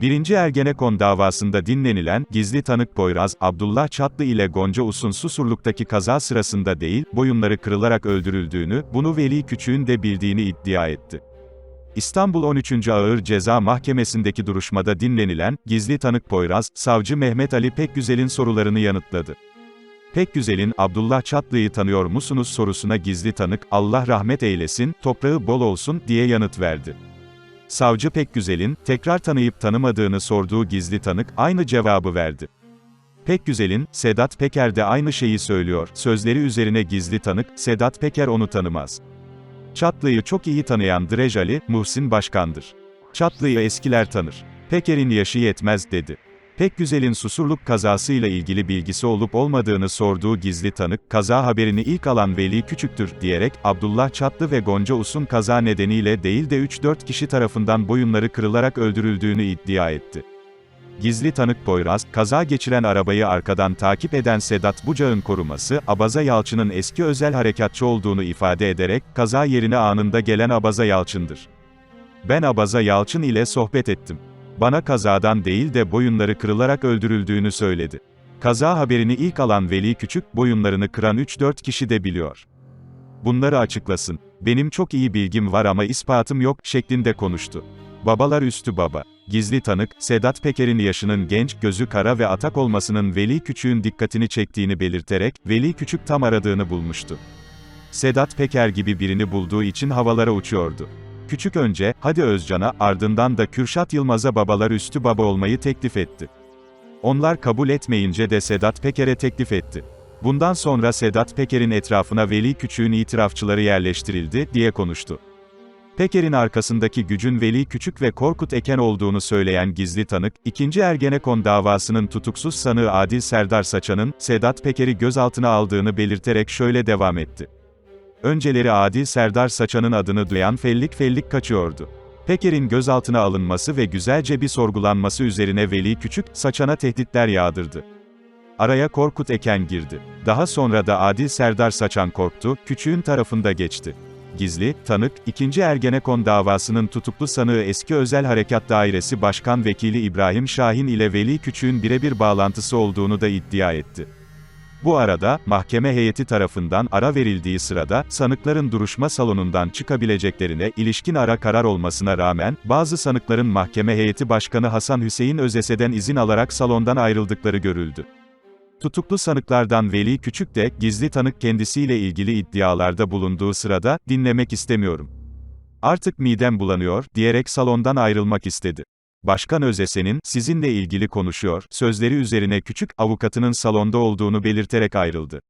Birinci Ergenekon davasında dinlenilen, gizli tanık Poyraz, Abdullah Çatlı ile Gonca Us'un Susurluk'taki kaza sırasında değil, boyunları kırılarak öldürüldüğünü, bunu Veli Küçük'ün de bildiğini iddia etti. İstanbul 13. Ağır Ceza Mahkemesi'ndeki duruşmada dinlenilen, gizli tanık Poyraz, savcı Mehmet Ali Pekgüzel'in sorularını yanıtladı. Pekgüzel'in, Abdullah Çatlı'yı tanıyor musunuz sorusuna gizli tanık, Allah rahmet eylesin, toprağı bol olsun, diye yanıt verdi. Savcı Pekgüzel'in, tekrar tanıyıp tanımadığını sorduğu gizli tanık, aynı cevabı verdi. Pekgüzel'in, Sedat Peker de aynı şeyi söylüyor, sözleri üzerine gizli tanık, Sedat Peker onu tanımaz. Çatlı'yı çok iyi tanıyan Drej Ali, Muhsin Başkan'dır. Çatlı'yı eskiler tanır. Peker'in yaşı yetmez, dedi. Pekgüzel'in Susurluk kazasıyla ilgili bilgisi olup olmadığını sorduğu gizli tanık, kaza haberini ilk alan Veli Küçük'tür, diyerek, Abdullah Çatlı ve Gonca Us'un kaza nedeniyle değil de 3-4 kişi tarafından boyunları kırılarak öldürüldüğünü iddia etti. Gizli tanık Poyraz, kaza geçiren arabayı arkadan takip eden Sedat Bucağ'ın koruması, Abaza Yalçın'ın eski özel harekatçı olduğunu ifade ederek, kaza yerine anında gelen Abaza Yalçın'dır. Ben Abaza Yalçın ile sohbet ettim. Bana kazadan değil de boyunları kırılarak öldürüldüğünü söyledi. Kaza haberini ilk alan Veli Küçük, boyunlarını kıran 3-4 kişi de biliyor. Bunları açıklasın. Benim çok iyi bilgim var ama ispatım yok, şeklinde konuştu. Babalar üstü baba. Gizli tanık, Sedat Peker'in yaşının genç, gözü kara ve atak olmasının Veli Küçük'ün dikkatini çektiğini belirterek, Veli Küçük tam aradığını bulmuştu. Sedat Peker gibi birini bulduğu için havalara uçuyordu. Küçük önce, hadi Özcan'a, ardından da Kürşat Yılmaz'a babalar üstü baba olmayı teklif etti. Onlar kabul etmeyince de Sedat Peker'e teklif etti. Bundan sonra Sedat Peker'in etrafına Veli Küçük'ün itirafçıları yerleştirildi, diye konuştu. Peker'in arkasındaki gücün Veli Küçük ve Korkut Eken olduğunu söyleyen gizli tanık, 2. Ergenekon davasının tutuksuz sanığı Adil Serdar Saçan'ın, Sedat Peker'i gözaltına aldığını belirterek şöyle devam etti. Önceleri Adil Serdar Saçan'ın adını duyan fellik fellik kaçıyordu. Peker'in gözaltına alınması ve güzelce bir sorgulanması üzerine Veli Küçük, Saçan'a tehditler yağdırdı. Araya Korkut Eken girdi. Daha sonra da Adil Serdar Saçan korktu, Küçük'ün tarafında geçti. Gizli, tanık, 2. Ergenekon davasının tutuklu sanığı eski Özel Harekat Dairesi Başkan Vekili İbrahim Şahin ile Veli Küçük'ün birebir bağlantısı olduğunu da iddia etti. Bu arada, mahkeme heyeti tarafından ara verildiği sırada, sanıkların duruşma salonundan çıkabileceklerine ilişkin ara karar olmasına rağmen, bazı sanıkların mahkeme heyeti başkanı Hasan Hüseyin Özese'den izin alarak salondan ayrıldıkları görüldü. Tutuklu sanıklardan Veli Küçük de, gizli tanık kendisiyle ilgili iddialarda bulunduğu sırada, dinlemek istemiyorum. Artık midem bulanıyor, diyerek salondan ayrılmak istedi. Başkan Özese'nin, sizinle ilgili konuşuyor, sözleri üzerine küçük, avukatının salonda olduğunu belirterek ayrıldı.